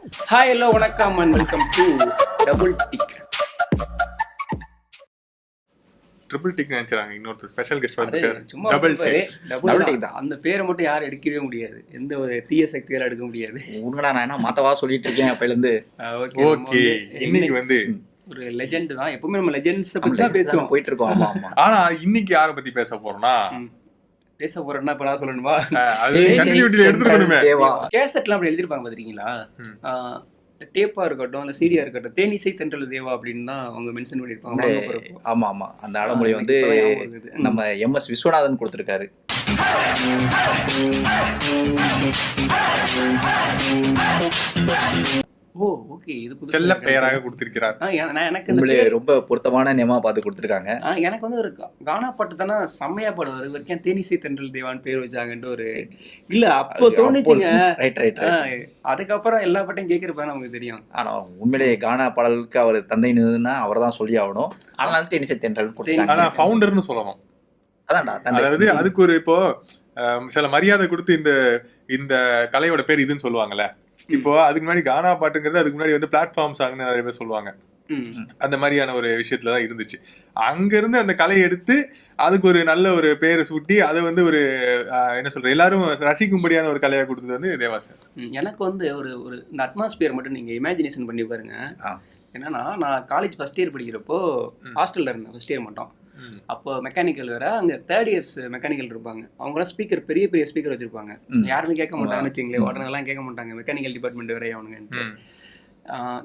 Hi hello வணக்கம் and welcome to double tick triple tick நினைச்சாங்க இன்னொருத்தர் ஸ்பெஷல் கெஸ்ட் அது வந்து சும்மா டபுள் பாரு, டிக் double Double தான். அந்த பேரை மட்டும் யாரும் எடுக்கவே முடியாது. எந்த ஒரு தீய சக்தியால எடுக்க முடியாது. உனக்கடா நான் என்ன மாத்தவா சொல்லிட்டு இருக்கேன் அப்பையில இருந்து ஓகே இன்னைக்கு வந்து ஒரு லெஜெண்ட் தான். எப்பவுமே நம்ம லெஜெண்ட்ஸ் பத்தி தான் பேசுவோம் போயிட்டு இருக்கோம். ஆமா ஆமா. ஆனா இன்னைக்கு யார பத்தி பேச போறோம்னா. பேச போறேன்னா இப்ப நான் சொல்லணுமா? கேசட்லாம் அப்படி எழுதிருப்பாங்க பாத்திருக்கீங்களா. டேப்பா இருக்கட்டும் இல்ல சீடியா இருக்கட்டும் தேனிசை தென்றல் தேவா அப்படின்னு தான் அவங்க மென்ஷன் பண்ணிருப்பாங்க போறப்போ. ஆமா ஆமா. அந்த அடமொழி வந்து. நம்ம எம் எஸ் விஸ்வநாதன் கொடுத்திருக்காரு. Oh okay. இது செல்ல. பெயராக கொடுத்திருக்கிறார். எனக்கு பேர் ரொம்ப பொருத்தமான நேமா பார்த்து கொடுத்திருக்காங்க. எனக்கு வந்து ஒரு கா- கானா பாட்டு தானே செம்மையா பாடுவார். வரைக்கும் தேனிசை தென்றல் தேவான்னு பேர் வச்சாங்கன்ட்டு ஒரு இல்ல அப்போ தோணுச்சுங்க. ரைட் ரைட் அதுக்கப்புறம் எல்லா பாட்டையும் கேட்கறப்ப நமக்கு தெரியும். ஆனா உண்மையிலேயே கானா பாடலுக்கு அவர் தந்தைன்னு அவர் தான் சொல்லி ஆகணும். ஆனால் தேனிசை தென்றல் ஆனா கொடுத்தாங்க. ஃபவுண்டர்னு சொல்லணும். அதான்டா தந்தை. அதாவது அதுக்கு ஒரு இப்போ சில மரியாதை கொடுத்து இந்த இந்த கலையோட பேர் இதுன்னு சொல்லுவாங்கல்ல. இப்போ அதுக்கு முன்னாடி கானா பாட்டுங்கிறது அதுக்கு முன்னாடி வந்து பிளாட்ஃபார்ம் சாங்னு நிறைய பேர் சொல்லுவாங்க. ம். அந்த மாதிரியான ஒரு விஷயத்துல தான் இருந்துச்சு. அங்க இருந்து அந்த கலையை எடுத்து அதுக்கு ஒரு நல்ல ஒரு பேரை சூட்டி அதை வந்து ஒரு என்ன சொல்ற எல்லாரும் ரசிக்கும்படியான ஒரு கலையா கொடுத்தது வந்து தேவாசன் எனக்கு வந்து ஒரு ஒரு இந்த அட்மாஸ்பியர் மட்டும் நீங்க இமேஜினேஷன் பண்ணி பாருங்க. என்னன்னா நான் காலேஜ் ஃபர்ஸ்ட் இயர் படிக்கிறப்போ. ஹாஸ்டல்ல இருந்தேன். ஃபர்ஸ்ட் இயர் மட்டும். அப்போ மெக்கானிக்கல் வேற அங்க தேர்ட் இயர்ஸ் மெக்கானிக்கல் இருப்பாங்க. அவங்களாம் ஸ்பீக்கர் பெரிய பெரிய ஸ்பீக்கர் வச்சிருப்பாங்க. யாருமே கேட்க மாட்டாங்கன்னு வச்சுங்களேன் ம். உடனே எல்லாம் கேட்க மாட்டாங்க. மெக்கானிக்கல் டிபார்ட்மெண்ட் வேற அவனுங்க ம்.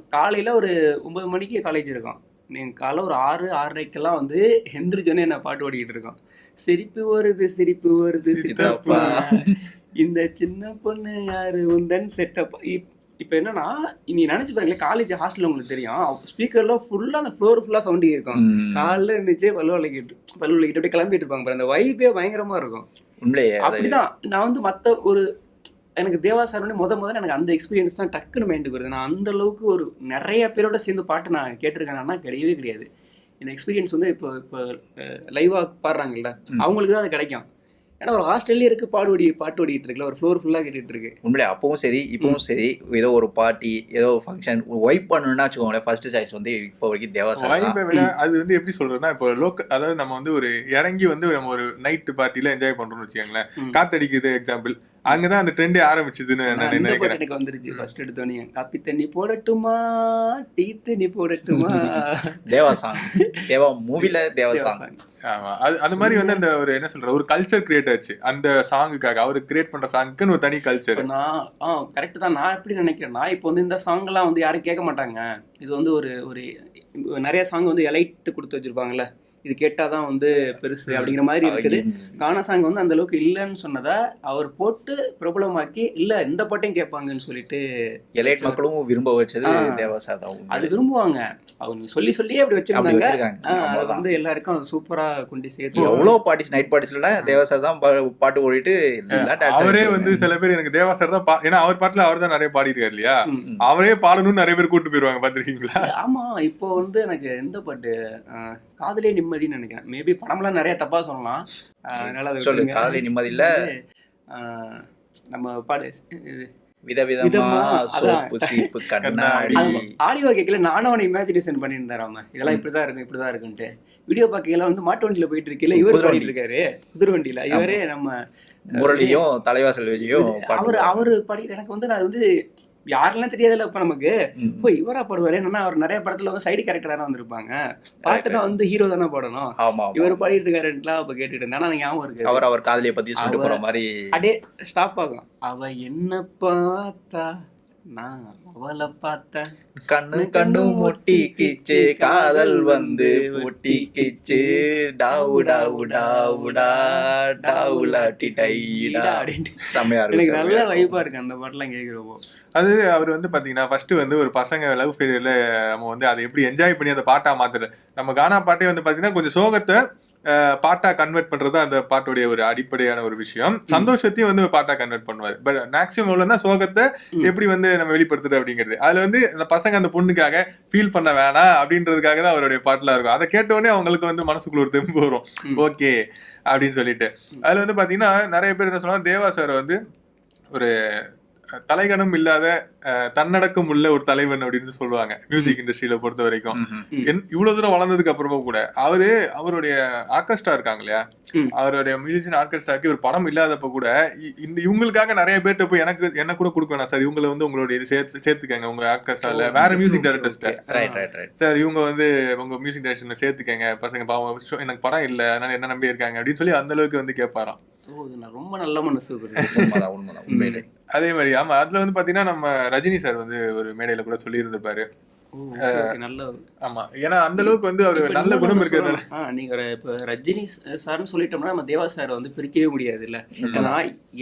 காலையில் ஒரு ஒன்பது மணிக்கு காலேஜ் இருக்கும். நீங்கள் காலைல ஒரு ஆறு ஆறரைக்கெல்லாம் வந்து எந்திரிச்சோன்னே என்ன பாட்டு ஓடிக்கிட்டு இருக்கோம். சிரிப்பு வருது சிரிப்பு வருது சித்தப்பா இந்த சின்ன பொண்ணு யாரு? உந்தன் செட்டப் இப்போ என்னன்னா நீ நினைச்சு பாருங்களேன் காலேஜ் ஹாஸ்டல் உங்களுக்கு தெரியும். ஸ்பீக்கர்ல ஃபுல்லா அந்த ஃப்ளோர் ஃபுல்லா சவுண்ட் கேட்கும். காலைல இருந்துச்சு பல்லு விளக்கிட்டு பல்லு விளக்கிட்டு அப்படியே கிளம்பிட்டு இருப்பாங்க பாரு அந்த வைப்பே பயங்கரமா இருக்கும். அப்படிதான். நான் வந்து மத்த ஒரு எனக்கு தேவா சார் முத முதல்ல எனக்கு அந்த எக்ஸ்பீரியன்ஸ் தான் டக்குன்னு மைண்டுக்கு வருது. நான் அந்த அளவுக்கு ஒரு நிறைய பேரோட சேர்ந்து பாட்டு நான் கேட்டிருக்கேன்னா கிடையவே கிடையாது. இந்த எக்ஸ்பீரியன்ஸ் வந்து இப்போ இப்போ லைவா பாடுறாங்கல்ல. அவங்களுக்கு தான் அது கிடைக்கும். ஏன்னா ஒரு ஹாஸ்டல்லே இருக்கு பாடு ஓடி பாட்டு ஓடிட்டு இருக்குல்ல ஒரு ஃப்ளோர் ஃபுல்லா கேட்டுட்டு இருக்கு. உண்மையிலே அப்பவும் சரி இப்பவும் சரி ஏதோ ஒரு பார்ட்டி ஏதோ ஒரு ஃபங்க்ஷன் ஒய்ப் பண்ணணும்னா வச்சுக்கோங்களேன் ஃபர்ஸ்ட் சாய்ஸ் வந்து இப்போ வரைக்கும் தேவாசா வைபை விட அது வந்து எப்படி சொல்றதுன்னா இப்போ லோக்க அதாவது நம்ம வந்து ஒரு இறங்கி வந்து நம்ம ஒரு நைட் பார்ட்டில என்ஜாய் பண்றோம்னு வச்சுக்கோங்களேன். காத்தடிக்குது எக்ஸாம்பிள் அங்கதான் அந்த ட்ரெண்டே ஆரம்பிச்சதுன்னு நினைக்கிறேன். எனக்கு வந்துருச்சு ஃபர்ஸ்ட் எடுத்தோடனே காப்பி தண்ணி போடட்டுமா? டீ தண்ணி போடட்டுமா? தேவா சாங் தேவா மூவில தேவா தேவா சாங் song. ஆமா. அது அது மாதிரி வந்து அந்த ஒரு என்ன சொல்ற ஒரு கல்ச்சர் கிரியேட் ஆச்சு. அந்த சாங்குக்காக அவர் கிரியேட் பண்ற சாங்குக்குன்னு ஒரு தனி கல்ச்சர் நான் ஆ கரெக்ட் தான். நான் எப்படி நினைக்கிறேன்னா இப்போ வந்து இந்த சாங்லாம் வந்து யாரும் கேட்க மாட்டாங்க. இது வந்து ஒரு ஒரு நிறைய சாங் வந்து எலைட் கொடுத்து வச்சிருப்பாங்கல்ல. இது கேட்டாதான் வந்து பெருசு அப்படிங்கிற மாதிரி இருக்குது. கானா சாங் வந்து அந்த அளவுக்கு இல்லைன்னு சொன்னதை அவர் போட்டு பிரபலமாக்கி இல்ல இந்த பாட்டையும் கேட்பாங்கன்னு சொல்லிட்டு எலைட் மக்களும் விரும்ப வச்சது ஆ. தேவாசா தான் அது விரும்புவாங்க. அவங்க சொல்லி சொல்லியே அப்படி வச்சிருந்தாங்க. அது வந்து எல்லாருக்கும் அது சூப்பரா கொண்டு சேர்த்து எவ்வளவு பார்ட்டிஸ் நைட் பார்ட்டிஸ்ல தேவாசா தான் பா- பாட்டு ஓடிட்டு அவரே வந்து சில பேர் எனக்கு தேவாசர் தான் பா- ஏன்னா அவர் பாட்டுல அவர் தான் நிறைய பாடிருக்காரு இல்லையா. அவரே பாடணும்னு நிறைய பேர் கூட்டு போயிருவாங்க பாத்திருக்கீங்களா ஆமா இப்போ வந்து எனக்கு எந்த பாட்டு காதலே நிம்மதின்னு நினைக்கிறேன். மேபி படம்லாம் நிறைய தப்பா சொல்லலாம். அதனால அதை சொல்லு விட்டுருங்க. காதலி நிம்மதி இல்ல. நம்ம பாடு இது ஆடியோ கேட்கல நானும் அவனை இமேஜினேஷன் பண்ணியிருந்தாராம இதெல்லாம் இப்படிதான் இருக்கும் இப்படிதான் இருக்குன்ட்டு. வீடியோ பார்க்கையில வந்து மாட்டு வண்டியில போயிட்டு இருக்கல இவர் பாடிட்டு இருக்காரு. குதிரை வண்டியில. இவரே நம்ம முரளியும் தலைவாசல் விஜயும் அவர் அவரு பாடி எனக்கு வந்து நான் வந்து யாரெல்லாம் தெரியாதுல்ல இப்ப நமக்கு. ஓ இவரா பாடுவாரு. என்னன்னா அவர் நிறைய படத்துல வந்து சைடு கேரக்டரா தான் வந்திருப்பாங்க. பாட்டு தான் வந்து ஹீரோ தானே பாடணும். இவர் பாடிட்டு இருக்காருன்ட்டுலாம் அப்ப கேட்டுட்டு இருந்தேன் ஆனா எனக்கு ஞாபகம் இருக்கு. அவர் அவர் காதலியை பத்தி சொல்லிட்டு போற மாதிரி. அப்படியே ஸ்டாப் ஆகும். அவ என்ன பார்த்தா நான் அவளை பார்த்தேன். கண்ணு கண்ணு முட்டிக்கிச்சு காதல் வந்து முட்டிக்கிச்சு டாவு டாவு டாவுடா டாவுலாட்டி டைடா செம்மையா எனக்கு இருக்கு நல்ல செம்மையா வைப்பா இருக்கு அந்த பாட்டுலாம் கேட்கிறப்போ அது அவர் வந்து பாத்தீங்கன்னா ஃபர்ஸ்ட் வந்து ஒரு பசங்க லவ் ஃபெயிலியர்ல நம்ம வந்து அதை எப்படி என்ஜாய் பண்ணி அந்த பாட்டா மாத்துறது. நம்ம கானா பாட்டே வந்து பாத்தீங்கன்னா கொஞ்சம் சோகத்தை பாட்டா கன்வெர்ட் பண்றது அந்த பாட்டுடைய ஒரு அடிப்படையான ஒரு விஷயம். சந்தோஷத்தையும் வந்து பாட்டா கன்வெர்ட் பண்ணுவார். பட் மேக்ஸிமம் எவ்வளவுனா சோகத்தை. எப்படி வந்து நம்ம வெளிப்படுத்துறது அப்படிங்கிறது. அதுல வந்து அந்த பசங்க அந்த பொண்ணுக்காக ஃபீல் பண்ண வேணாம் அப்படின்றதுக்காக தான் அவருடைய பாட்டுலாம் இருக்கும். அதை கேட்ட உடனே அவங்களுக்கு வந்து மனசுக்குள்ள ஒரு தெம்பு வரும். ஓகே அப்படின்னு சொல்லிட்டு. அதுல வந்து பாத்தீங்கன்னா நிறைய பேர் என்ன சொன்னா தேவா சார் வந்து ஒரு தலைகணம் இல்லாத தன்னடக்கம் உள்ள ஒரு தலைவன் அப்படின்னு சொல்லுவாங்க மியூசிக் இண்டஸ்ட்ரியில பொறுத்த வரைக்கும். இவ்வளவு தூரம் வளர்ந்ததுக்கு அப்புறமும் கூட அவரு அவருடைய ஆர்கெஸ்ட்ரா இருக்காங்க இல்லையா. அவருடைய மியூசிஷியன் ஆர்கெஸ்ட்ராக்கு ஒரு படம் இல்லாதப்ப கூட இ- இந்த இவங்களுக்காக நிறைய பேர்ட்ட போய் எனக்கு என்ன கூட கொடுக்கணும் சார். இவங்களை வந்து உங்களுடைய இது சேர்த்து சேர்த்துக்கங்க உங்க ஆர்கெஸ்ட்ரால வேற மியூசிக் டைரக்டர்ஸ்ட ரைட் ரைட் ரைட் சார் இவங்க வந்து உங்க மியூசிக் டைரக்ஷன்ல சேர்த்துக்கங்க. பசங்க பாவம் எனக்கு படம் இல்ல அதனால என்ன நம்பி இருக்காங்க அப்படின்னு சொல்லி அந்த அளவுக்கு வந்து கேட்பாராம். ரொம்ப நல்ல மனசு அதே மாதிரி ஆமா அதுல வந்து பாத்தீங்கன்னா நம்ம ரஜினி சார் வந்து ஒரு மேடையில கூட சொல்லியிருந்திருப்பாரு நல்ல ஆமா ஏன்னா அந்த அளவுக்கு வந்து அவர் நல்ல குணம் இருக்கிறதுனால. நீங்க இப்ப ரஜினி சார்னு சொல்லிட்டோம்னா நம்ம தேவா சார் வந்து பிரிக்கவே முடியாது இல்ல ஏன்னா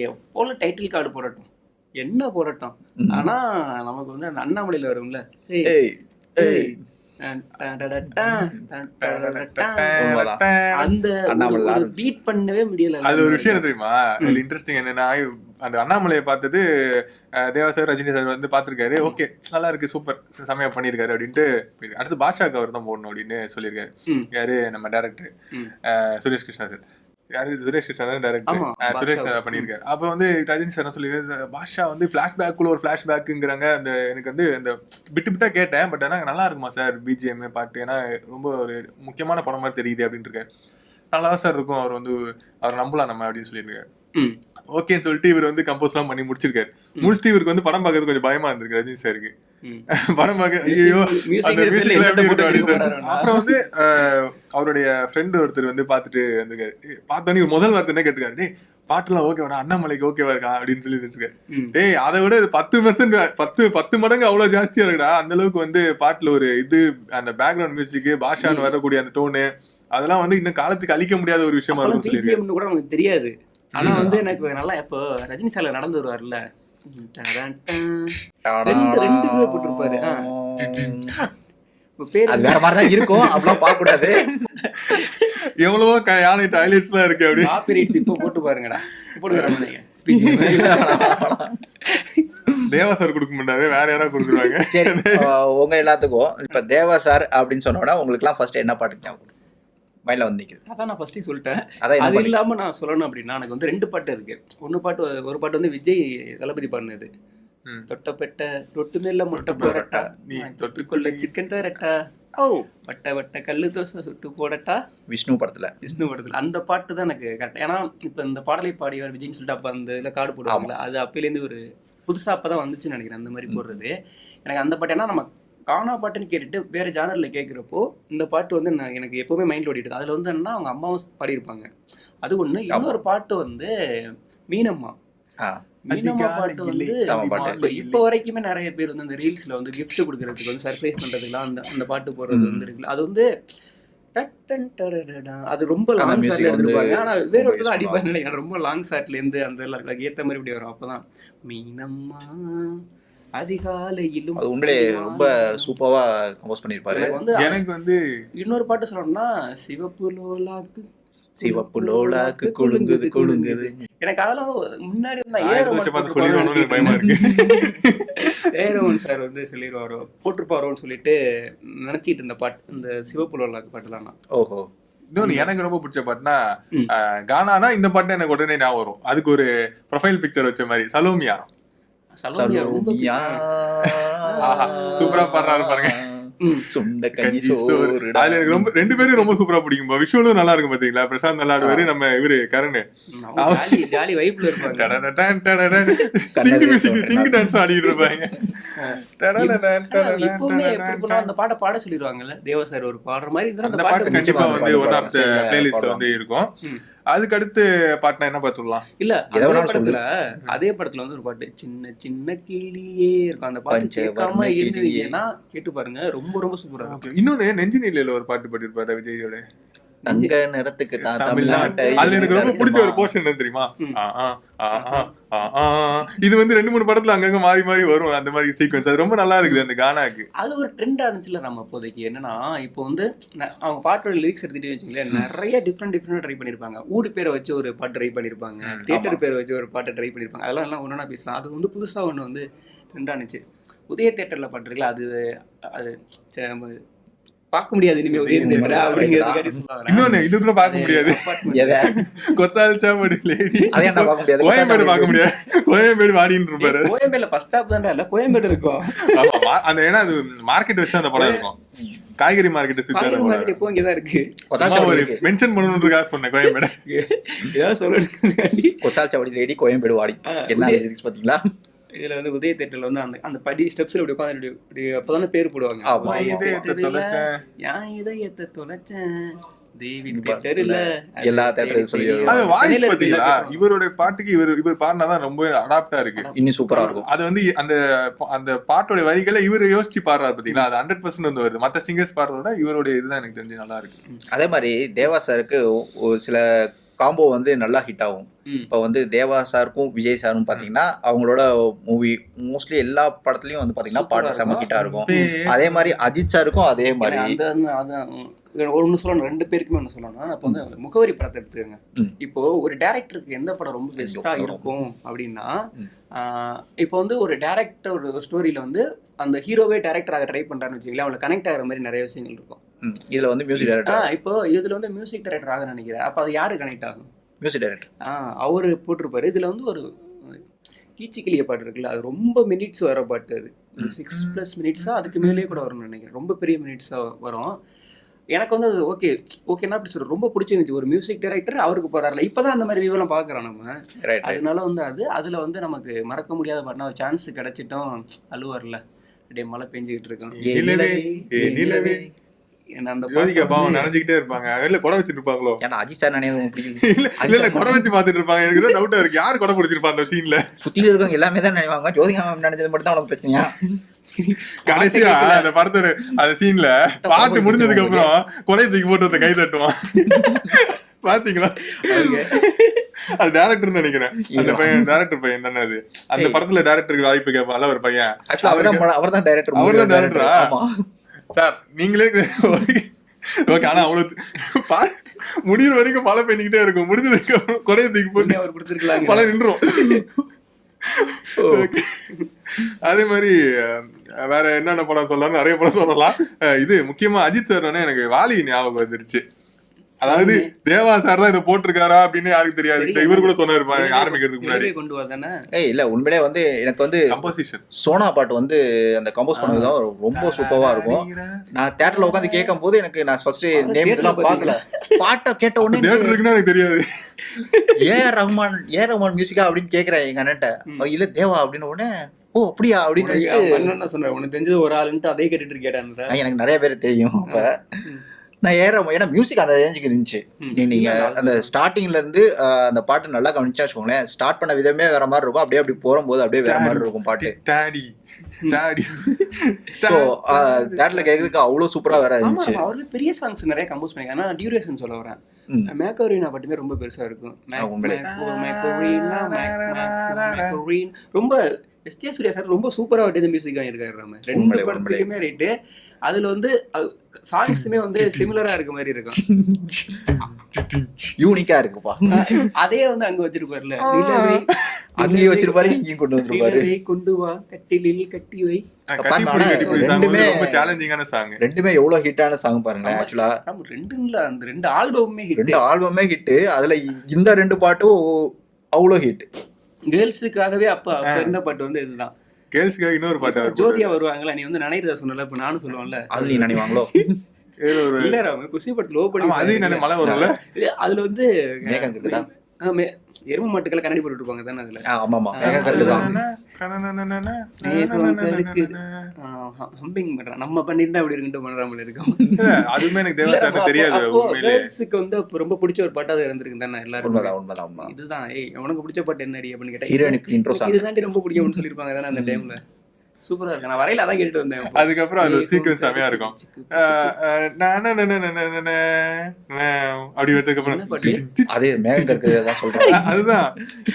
எப்போல டைட்டில் கார்டு போடட்டும்? என்ன போடட்டும். ஆனா நமக்கு வந்து அந்த அண்ணாமலையில வரும்ல. அந்த பீட் பண்ணவே முடியல அது ஒரு விஷயம் என்ன தெரியுமா? அதுல இன்ட்ரெஸ்டிங் என்னன்னா அந்த அண்ணாமலையை பார்த்தது தேவா சார் ரஜினி சார் வந்து பார்த்திருக்காரு. ஓகே நல்லா இருக்கு சூப்பர் செமையா பண்ணியிருக்காரு அப்படின்ட்டு. அடுத்து பாஷாக்கு அவர் தான் போடணும் அப்படின்னு சொல்லியிருக்காரு. யாரு? நம்ம டேரக்டர். சுரேஷ் கிருஷ்ணா சார். யாரு? சுரேஷ் ஆமா, டேரக்டர் சுரேஷ் பண்ணியிருக்காரு. அப்ப வந்து ரஜினி சார் என்ன சொல்லியிருக்காரு? பாஷா வந்து ஃபிளாஷ்பேக்குள்ள ஒரு ஃபிளாஷ்பேக்குங்கிறாங்க அந்த எனக்கு வந்து அந்த பிட்டு பிட்டா கேட்டேன். பட் ஆனா நல்லா இருக்குமா சார் பிஜிஎம் பாட்டு. ஏன்னா ரொம்ப ஒரு முக்கியமான படம் மாதிரி தெரியுது அப்படின்னு இருக்காரு நல்லா சார் இருக்கும். அவர் வந்து அவர் நம்பலாம் நம்ம அப்படின்னு சொல்லியிருக்காரு. ஓகேன்னு சொல்லிட்டு இவர் வந்து கம்போஸ்லாம் பண்ணி முடிச்சிருக்காரு. முடிச்சுட்டு இவருக்கு வந்து படம் பார்க்கறது கொஞ்சம் பயமா இருந்திருக்கு ரஜினி சாருக்கு ம். படம் பார்க்க ஐயோ அந்த? அப்புறம் வந்து அவருடைய ஃப்ரெண்டு ஒருத்தர் வந்து பார்த்துட்டு வந்திருக்காரு. பார்த்தோன்னே முதல் வார்த்தை என்ன கேட்டுக்காரு டேய் பாட்டுலாம் ஓகேவா அண்ணாமலைக்கு ஓகேவா இருக்கா? அப்படின்னு சொல்லிட்டு இருக்காரு. டேய் அதை விட பத்து பெர்சன்ட் பத்து பத்து மடங்கு அவ்வளவு ஜாஸ்தியா இருக்குடா. அந்த அளவுக்கு வந்து பாட்டுல ஒரு இது அந்த பேக்ரவுண்ட் மியூசிக் பாஷான்னு வரக்கூடிய அந்த டோனு அதெல்லாம் வந்து இன்னும் காலத்துக்கு அழிக்க முடியாத ஒரு விஷயமா இருக்கும் கூட நமக்கு தெரியாது. ஆனா வந்து எனக்கு நல்லா இப்போ ரஜினி சார்ல நடந்து வருவார்ல. ரெண்டு- ரெண்டு இதுல போட்டிருப்பாரு. அது வேற மாதிரி தான் இருக்கும். அப்படிலாம் பார்க்க கூடாது. எவ்வளவோ க- யானை டாய்லெட்ஸ் எல்லாம் இருக்கு அப்படி. காப்பிரைட்ஸ் இப்போ போட்டு பாருங்கடா. போட்டுக்கிறாங்க நீங்க தேவா சார் கொடுக்க மாட்டாரு வேற யாராவது கொடுத்துருவாங்க. சரி உங்க எல்லாத்துக்கும் இப்ப தேவா சார் அப்படின்னு சொன்னோன்னா உங்களுக்கு எல்லாம் ஃபர்ஸ்ட் என்ன பாட்டு ஞாபகம்? மைண்ட்ல வந்து நிக்குது. அதான் நான் ஃபர்ஸ்டே சொல்லிட்டேன். அது இல்லாம நான் சொல்லணும் அப்படின்னா எனக்கு வந்து ரெண்டு பாட்டு இருக்கு. ஒன்னு பாட்டு ஒரு பாட்டு வந்து விஜய் தளபதி பாடினது. தொட்டப்பெட்ட ரொட்டு நெல்ல முட்டை போரட்டா நீ தொட்டுக்கொள்ள சிக்கன் தரட்டா ஓ. வட்ட வட்ட கல்லு தோசை சுட்டு போடட்டா? விஷ்ணு படத்துல. விஷ்ணு படத்துல. அந்த பாட்டு தான் எனக்கு கரெக்ட் ஏன்னா இப்ப இந்த பாடலை பாடியவர் விஜய்னு சொல்லிட்டு அப்ப அந்த இதுல கார்டு போடுவாங்கல்ல அது அப்பையிலேருந்து ஒரு புதுசா அப்பதான் வந்துச்சுன்னு நினைக்கிறேன் அந்த மாதிரி போடுறது. எனக்கு அந்த பாட்டு ஏன்னா நம்ம கானா பாட்டுன்னு கேட்டுட்டு வேற ஜானர்ல கேட்குறப்போ இந்த பாட்டு வந்து நான் எனக்கு எப்பவுமே மைண்ட் ஓடிட்டு இருக்கு. அதுல வந்து என்னன்னா அவங்க அம்மாவும் பாடியிருப்பாங்க. அது ஒண்ணு. இன்னொரு பாட்டு வந்து மீனம்மா. இப்ப வரைக்குமே நிறைய பேர் வந்து அந்த ரீல்ஸ்ல வந்து gift கொடுக்கறதுக்கு வந்து சர்ப்ரைஸ் பண்றதுக்குலாம் அந்த அந்த பாட்டு போடுறது வந்து இருக்குல்ல. அது வந்து. அது ரொம்ப லாங் ஷாட்ல எடுத்திருப்பாங்க. ஆனா வேற ஒருத்தர் use அடிப்பாங்க நினைக்கிறேன். ரொம்ப லாங் ஷாட்ல இருந்து அந்த அதுக்கு ஏத்த மாதிரி இப்படி வரும். அப்பதான் மீனம்மா அதிகாலையிலும் அது உண்மையிலே ரொம்ப சூப்பரா கம்போஸ் வந்து எனக்கு வந்து இன்னொரு பாட்டு சொல்லணும்னா சிவப்பு லோலாக்கு சிவப்பு லோலாக்கு குலுங்குது குலுங்குது. எனக்கு அதெல்லாம் முன்னாடி ஏரோமன் சார் வந்து சொல்லிடுவாரோ போட்டிருப்பாரோன்னு சொல்லிட்டு நினைச்சிட்டு இருந்த பாட்டு இந்த சிவப்பு லோலாக்கு பாட்டு தான் ஓஹோ. இன்னொன்னு எனக்கு ரொம்ப பிடிச்ச பாட்டுனா கானானா இந்த பாட்டு எனக்கு உடனே ஞாபகம் வரும். அதுக்கு ஒரு ப்ரொஃபைல் பிக்சர் வச்ச மாதிரி சலோமியா. சலோமியா சூப்பரா பாடுறாரு பாருங்க. சுண்ட கஞ்சி கஞ்சி சோறு. சோறுடா. அதுல எனக்கு ரொம்ப ரெண்டு பேரும் ரொம்ப சூப்பரா பிடிக்கும். விஷுவலும் நல்லா இருக்கும் பாத்தீங்களா? பிரசாந்த் நல்லாடுவாரு நம்ம இவரு கரண். ஜாலி ஜாலி வைப்ல இருப்பாங்க. சிங்கு டான்ஸ் ஆடிட்டு இருப்பாங்க. அந்த பாட்டை பாட சொல்லிடுவாங்கல்ல தேவா சார் ஒரு பாடுற மாதிரி அந்த பாட்டு கண்டிப்பா வந்து ஒன் ஆஃப் த. பிளேலிஸ்ட்ல. வந்து இருக்கும். அதுக்கு அடுத்து பாட்டுனா என்ன பார்த்து சொல்லலாம்? இல்ல அதே படத்துல அதே படத்துல வந்து ஒரு பாட்டு சின்ன சின்ன கிளியே இருக்கும். அந்த பாட்டு கேட்காம இருந்தீங்கன்னா கேட்டு பாருங்க ரொம்ப ரொம்ப சூப்பரா இருக்கும். ஓகே இன்னொன்னு நெஞ்சு நீலையில ஒரு பாட்டு பாடிருப்பாரு விஜயோட. தங்க நிறத்துக்கு தான் தமிழ்நாட்டை அதுல எனக்கு ரொம்ப பிடிச்ச ஒரு. போர்ஷன் தெரியுமா. இது வந்து ரெண்டு மூணு படத்துல அங்கங்க மாறி மாறி வரும் அந்த மாதிரி சீக்வன்ஸ் அது ரொம்ப நல்லா இருக்குது அந்த கானாக்கு. அது ஒரு ட்ரெண்ட் ஆனிச்சுல நம்ம இப்போதைக்கு. என்னன்னா இப்போ வந்து அவங்க பாட்டோட லிரிக்ஸ் எடுத்துட்டு வச்சுங்களேன் நிறைய டிஃப்ரெண்ட் டிஃப்ரெண்ட் ட்ரை பண்ணிருப்பாங்க. ஊர் பேரை வச்சு ஒரு பாட்டு ட்ரை பண்ணிருப்பாங்க. தியேட்டர் பேரை வச்சு ஒரு பாட்டை ட்ரை பண்ணிருப்பாங்க. அதெல்லாம் எல்லாம் ஒன்றா பேசலாம். அது வந்து புதுசா ஒன்று வந்து ட்ரெண்ட் ஆனிச்சு உதய தியேட்டர்ல பாட்டுருக்குல அது அது பார்க்க முடியாது இனிமே உதயநிதி அப்படிங்கிறது இன்னொன்னு இது கூட பார்க்க முடியாது? கொத்தாலிச்சா மடி லேடி. கோயம்பேடு பார்க்க முடியாது. கோயம்பேடு வாடின்னு இருப்பாரு. கோயம்பேடுல ஃபர்ஸ்ட் ஸ்டாப் தான்டா இல்ல கோயம்பேடு இருக்கும். அந்த ஏன்னா அது மார்க்கெட் வச்சு அந்த படம் இருக்கும். காய்கறி மார்க்கெட் சுத்தி மார்க்கெட் இப்போ இங்க தான் இருக்கு. மென்ஷன் பண்ணணும்னு காசு பண்ண கோயம்பேடு. ஏதாவது சொல்லணும் கொத்தாலிச்சா மடி லேடி கோயம்பேடு வாடி. என்ன பாத்தீங்களா இதுல வந்து உதய தேட்டர்ல வந்து அந்த அந்த படி ஸ்டெப்ஸ்ல இப்படி உட்காந்து இப்படி அப்பதானே பேர் போடுவாங்க. ஆமா. இதயத்தை தேட்டரில தொலைச்சேன். எல்லா எல்லா theatre இவருடைய பாட்டுக்கு இவர் இவர் பாடினாதான் ரொம்ப அடாப்டா இருக்கு. இன்னும் சூப்பரா இருக்கும். அது வந்து அந்த அந்த பாட்டோட வரிகளை இவர் யோசிச்சு பாடுறாரு பாத்தீங்களா? அது ஹண்ட்ரட் பர்சன்ட் வந்து வருது. மத்த சிங்கர்ஸ் பாடுறத இவருடைய இதுதான் எனக்கு தெரிஞ்சு நல்லா இருக்கு. அதே மாதிரி தேவா சாருக்கு ஒரு சில காம்போ வந்து நல்லா ஹிட் ஆகும். இப்போ வந்து தேவா சாருக்கும் விஜய் சாரும் பாத்தீங்கன்னா அவங்களோட மூவி மோஸ்ட்லி எல்லா படத்துலயும் வந்து பாத்தீங்கன்னா சூப்பரா பாட்டு செம இருக்கும். ஹிட்டா இருக்கும் அதே மாதிரி அஜித் சாருக்கும் அதே மாதிரி ஒன்னு சொல்லணும் ரெண்டு பேருக்குமே ஒன்று சொல்லணும் அப்போ வந்து முகவரி படத்தை எடுத்துக்கோங்க. இப்போ ஒரு டேரக்டருக்கு எந்த படம் ரொம்ப பெஸ்டா படம். இருக்கும் அப்படின்னா இப்போ வந்து ஒரு டேரக்டர் ஒரு ஸ்டோரியில வந்து அந்த ஹீரோவே டேரக்டர் ஆக ட்ரை பண்றாருன்னு வச்சுக்கல அவங்களை கனெக்ட் ஆகிற மாதிரி நிறைய விஷயங்கள் இருக்கும் இதுல வந்து மியூசிக் டைரக்டர் இப்போ இதுல வந்து மியூசிக் டைரக்டர் ஆக நினைக்கிறேன். அப்போ அது யாரு கனெக்ட் ஆகும்? மியூசிக் டைரக்டர் ஆஹ் அவரு போட்டிருப்பாரு. இதுல வந்து ஒரு கீச்சிக்கிளிய பாட்டு இருக்குல்ல அது ரொம்ப மினிட்ஸ் வர பாட்டு அது. சிக்ஸ் ப்ளஸ் மினிட்ஸா அதுக்கு மேலேயே கூட வரும்னு நினைக்கிறேன். ரொம்ப பெரிய மினிட்ஸா வரும். எனக்கு வந்து அது ஓகே ஓகேனா அப்படி சொல்ற ரொம்ப பிடிச்சிருந்துச்சு. ஒரு மியூசிக் டைரக்டர் அவருக்கு போறாருல. இப்பதான் அந்த மாதிரி விவரம் பாக்குறோம் நம்ம. அதனால வந்து அது அதுல வந்து நமக்கு மறக்க முடியாத பாட்டுனா ஒரு சான்ஸ் கிடைச்சிட்டும் அழுவார்ல. அப்படியே மழை பெஞ்சுக்கிட்டு இருக்கும். அந்த பாட்டு பாவம் நினைஞ்சுக்கிட்டே இருப்பாங்க. இல்ல கொடை வச்சிட்டு இருப்பாங்களோ? ஏன்னா அஜித் சார் நினைவு இல்ல இல்ல கொடை வச்சு பாத்துட்டு இருப்பாங்க. எனக்கு டவுட்டா இருக்கு. யாரு கொடை பிடிச்சிருப்பா அந்த சீன்ல சுத்தில இருக்கவங்க எல்லாமே தான் நினைவாங்க. ஜோதிகா மேம் நினைச்சது மட்டும் தான் உனக்கு பிரச்சனையா? கடைசியா அந்த படத்தோட அந்த சீன்ல பாட்டு முடிஞ்சதுக்கு அப்புறம் கொலை தூக்கி போட்டு அந்த கை தட்டுவான். பாத்தீங்களா? அது டேரக்டர் நினைக்கிறேன். அந்த பையன் டேரக்டர் பையன் தானே அது. அந்த படத்துல டேரக்டருக்கு வாய்ப்பு கேட்பான்ல ஒரு பையன். ஆக்சுவலா அவர் தான் அவர் தான் டைரக்டர் ஆ? சார் நீங்களே ஓகே. ஆனா அவ்வளவு முடியிற வரைக்கும் மழை பெஞ்சுக்கிட்டே இருக்கும். முடிஞ்சதுக்கு அப்புறம் கொடையை தூக்கி போட்டு அவர் கொடுத்துருக்கலாங்க. மழை நின்றும். அதே மாதிரி வேற என்னென்ன படம் சொல்லலாம் நிறைய படம் சொல்லலாம். இது முக்கியமா அஜித் சார் எனக்கு வாலி ஞாபகம் வந்துருச்சு. அதாவது தேவா சார் தான் இதை போட்டிருக்காரா அப்படின்னு யாருக்கு தெரியாது. இந்த இவர் கூட சொன்னாரு ஆரம்பிக்கிறதுக்கு முன்னாடி. கொண்டு வா தானே ஏய் இல்ல உண்மையிலே வந்து எனக்கு வந்து கம்போசிஷன் சோனா பாட்டு வந்து அந்த கம்போஸ் பண்ணது தான் ரொம்ப சூப்பரா இருக்கும். நான் தியேட்டர்ல உட்காந்து கேட்கும் போது எனக்கு நான் ஃபர்ஸ்ட் நேம் எல்லாம் பார்க்கல பாட்டை கேட்ட உடனே தேட்டர் இருக்குன்னு எனக்கு தெரியாது ஏ ரஹ்மான் ஏ ரஹ்மான் மியூசிக்கா அப்படின்னு கேக்குறேன் எங்க அண்ணன்ட்ட இல்ல தேவா அப்படின்னு உடனே ஓ அப்படியா அப்படின்னு சொன்னார் உனக்கு தெரிஞ்சது ஒரு ஆளுன்ட்டு அதே கேட்டுட்டு ஆ, எனக்கு நிறைய பேர் தெரியும் அப்ப நான் ஏற ஏன்னா மியூசிக் அந்த ரேஞ்சுக்கு இருந்துச்சு. நீங்க அந்த ஸ்டார்டிங்ல இருந்து அந்த பாட்டு நல்லா கவனிச்சா வச்சுக்கோங்களேன் ஸ்டார்ட் பண்ண விதமே வேற மாதிரி இருக்கும். அப்படியே அப்படி போகும்போது அப்படியே வேற மாதிரி இருக்கும் பாட்டு. டாடி டாடி ஸோ கேட்கறதுக்கு அவ்வளவு சூப்பரா வேற இருந்துச்சு. ஆமா, அவருக்கு பெரிய சாங்ஸ் நிறைய கம்போஸ் பண்ணிருக்காங்க ஆனா டியூரேஷன் சொல்ல வரேன். மேக்கோரினா பாட்டுமே ரொம்ப பெருசா இருக்கும். ரொம்ப சூர்யா சார் ரொம்ப சூப்பரா வாட்டி மியூசிக் இருக்காரு நம்ம. ரெண்டு படத்துக்குமே ரைட்டு அதுல வந்து சாங்ஸுமே வந்து சிமிலரா இருக்க மாதிரி இருக்கும். யூனிக்கா இருக்குப்பா. அதே வந்து அங்க வச்சிருப்பாருல. அங்கேயும் வச்சிருப்பாரு இங்கேயும் கொண்டு வந்திருப்பாரு. கொண்டு வா கட்டிலில் கட்டி வை. ரெண்டுமே- ரொம்ப சேலஞ்சிங்கான சாங் ரெண்டுமே எவ்வளவு ஹிட்டான சாங் பாருங்களேன் ஆக்சுவலா நம்ம ரெண்டுல அந்த ரெண்டு ஆல்பமுமே ஹிட் ரெண்டு ஆல்பமே ஹிட் அதுல இந்த ரெண்டு பாட்டும் அவ்வளோ ஹிட் கேர்ள்ஸுக்காகவே அப்ப அப்ப இருந்த பாட்டு வந்து இதுதான். கேர்ள்ஸ்க்காக இன்னொரு பாட்டு ஜோதியா வருவாங்களா நீ வந்து நினைறத சொன்னல இப்ப நானும் சொல்லுவேன்ல. அது நீ நினைவாங்களோ? இல்ல ராம குசி படத்துல ஓ ஆமா, அதையும் நினை மழை வரும்ல. அதுல வந்து எரும மாட்டுக்கெல்லாம் கண்ணாடி போட்டு இருப்பாங்க தானே அதுல? ஆமா ஆமா கரெக்ட் தான். ஹம்பிங் பண்றான் நம்ம பண்ணிருந்தா அப்படி இருக்குன்ட்டு பண்றாமல் இருக்கும் அதுவுமே எனக்கு இல்ல, தேவா அப்போ- சார் தெரியாது girls-க்கு வந்து அப்ப ரொம்ப பிடிச்ச ஒரு பாட்டு அது இருந்திருக்கு தானே எல்லாரும் உண்மைதான் உண்மைதான் உண்மை இதுதான். ஏய் உனக்கு பிடிச்ச பாட்டு என்னடி அப்படின்னு கேட்டா ஹீரோயினுக்கு song. இதுதாண்டி ரொம்ப பிடிக்கும்னு சொல்லிருப்பாங்க தானே அந்த டைம்ல சூப்பரா இருக்கு. நான் வரையில அதான் கேட்டு வந்தேன் அதுக்கப்புறம் அதுல சீக்வன்ஸ் செமையா இருக்கும். அப்படி வந்ததுக்கு அதே மேகம் சொல்றேன் அதுதான்.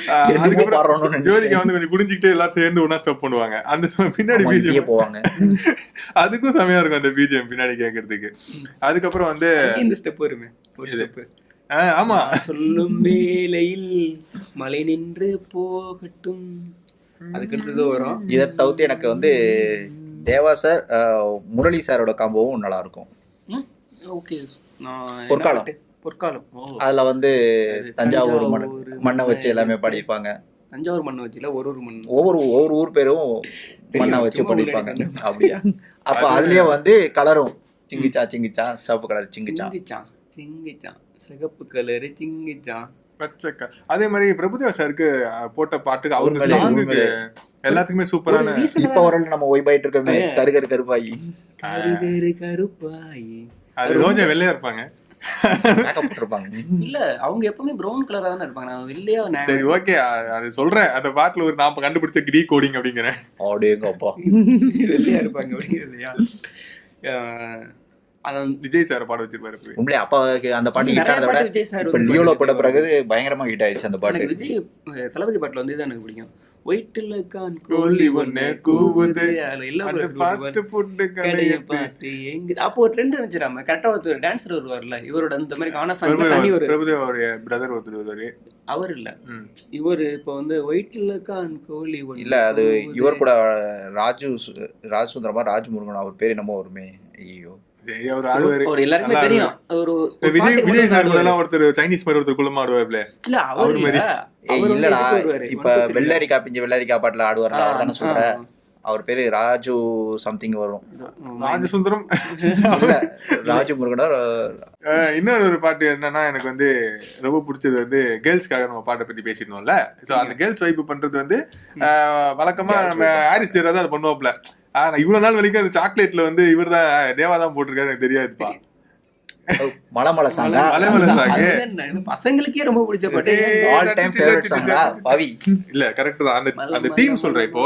அதுக்கப்புறம் ஜோதிகா வந்து கொஞ்சம் குடிஞ்சிக்கிட்டே எல்லாரும் சேர்ந்து ஒன்னா ஸ்டாப் பண்ணுவாங்க. அந்த பின்னாடி பிஜிஎம் போவாங்க. அதுக்கும் செமையா இருக்கும் அந்த பிஜிஎம் பின்னாடி கேக்குறதுக்கு. அதுக்கப்புறம் வந்து இந்த ஸ்டெப் வருமே ஒரு ஸ்டெப் ஆமா. சொல்லும் வேலையில் மழை நின்று போகட்டும். அதுக்கு அடுத்தது வரும். இதை தவிர்த்து எனக்கு வந்து தேவா சார் முரளி சாரோட காம்போவும் நல்லா இருக்கும் ஓகே. பொற்காலம். பொற்காலம். அதுல வந்து தஞ்சாவூர் மண் தஞ்சாவூர் மண்ணை வச்சு எல்லாமே மண்ணை பாடியிருப்பாங்க. தஞ்சாவூர் மண் வச்சுல ஒரு ஒரு மண். ஒவ்வொரு ஒவ்வொரு ஊர் பேரும் மண்ணை வச்சு பாடியிருப்பாங்க. அப்படியா? அப்ப அதுலயே வந்து கலரும். சிங்கிச்சா சிங்கிச்சா சிவப்பு கலர் சிங்கிச்சா. சிங்கிச்சான் சிங்கிச்சான் சிகப்பு கலரு சிங்கிச்சான் பச்சைக்கா. அதே மாதிரி பிரபுதேவா சாருக்கு போட்ட பாட்டுக்கு அவங்க உண்மையிலே, சாங்குக்கு. எல்லாத்துக்குமே சூப்பரான இப்ப வரல நம்ம ஒய்பாயிட்டு இருக்கோமே ஆ. கரு கரு கருப்பாயி கரு கரு கருப்பாயி. அது ரோஜா வெள்ளையா இருப்பாங்க. இல்ல அவங்க எப்பவுமே பிரவுன் கலரா தானே இருப்பாங்க. நான் வெள்ளையா சரி ஓகே. அது சொல்றேன். அந்த பாட்டுல ஒரு நாம கண்டுபிடிச்ச கிரி கோடிங் அப்படிங்கிறேன். அப்படியேங்கப்பா வெள்ளையா இருப்பாங்க இல்லையா? அதான் விஜய் சார் பாட வச்சிருப்பாரு. உண்மையிலே அப்பாவுக்கு அந்த பாட்டு ஹிட் ஆனதை விட பாட்டு விஜய் சார் இப்ப லியோல போட்ட. பிறகு பயங்கரமா ஹிட் ஆயிடுச்சு அந்த பாட்டு விஜய் தளபதி பாட்டுல வந்து இதான் எனக்கு பிடிக்கும் ஒயிட்டுல கான் கோழி ஒண்ணு கூவுது. பார்த்து எங்க அப்போ ஒரு ட்ரெண்ட் இருந்துச்சு கரெக்டா ஒருத்தர் டான்சர் வருவார்ல இவரோட இந்த மாதிரி கானா சாங் தனி ஒரு பிரதர் ஒருத்தர் வருவாரு அவர் இல்ல. இவர் இப்போ வந்து ஒயிட்ல கான் கோழி ஒண்ணு இல்ல அது. இவர் கூட ராஜு ராஜ் சுந்தரமா ராஜ் முருகன் அவர் பேர் என்னமோ வருமே ஐயோ அவர் ஆடுவாரு தெரியும். ஒரு விஜய் விஜய் சார் கூட ஆடுவாரு. ஒருத்தர் சைனீஸ் மாதிரி ஒருத்தர் குள்ளமா ஆடுவாப்ல இல்ல அவர் மாதிரி. இல்லடா. இப்ப. வெள்ளரிக்கா பிஞ்சு வெள்ளரிக்கா பாட்டுல ஆடுவார்ல அவர் தானே சொல்ற. அவர் பேரு ராஜு சம்திங் வரும். ராஜசுந்தரம் இல்ல ராஜு முருகனர் இன்னொரு ஒரு பாட்டு என்னன்னா எனக்கு வந்து ரொம்ப பிடிச்சது வந்து கேர்ள்ஸ்க்காக நம்ம பாட்டை பத்தி பேசியிருந்தோம்ல. சோ அந்த கேர்ள்ஸ் வைப் பண்றது வந்து வழக்கமா நம்ம. ஹாரிஸ் தான் அதை பண்ணுவாப்ல ஆனா இவ்வளவு நாள் வரைக்கும் அந்த சாக்லேட்ல வந்து இவர் தான் தேவா தான் போட்டிருக்காரு எனக்கு தெரியாதுப்பா. மலமலை சாங்கா நான் பசங்களுக்கே ரொம்ப பிடிச்ச பாட்டு. ஏய், ஆல் டைம் ஃபேவரட் சாங்கா பவி. இல்ல கரெக்ட் தான். அந்த தீம் சொல்றேன் இப்போ.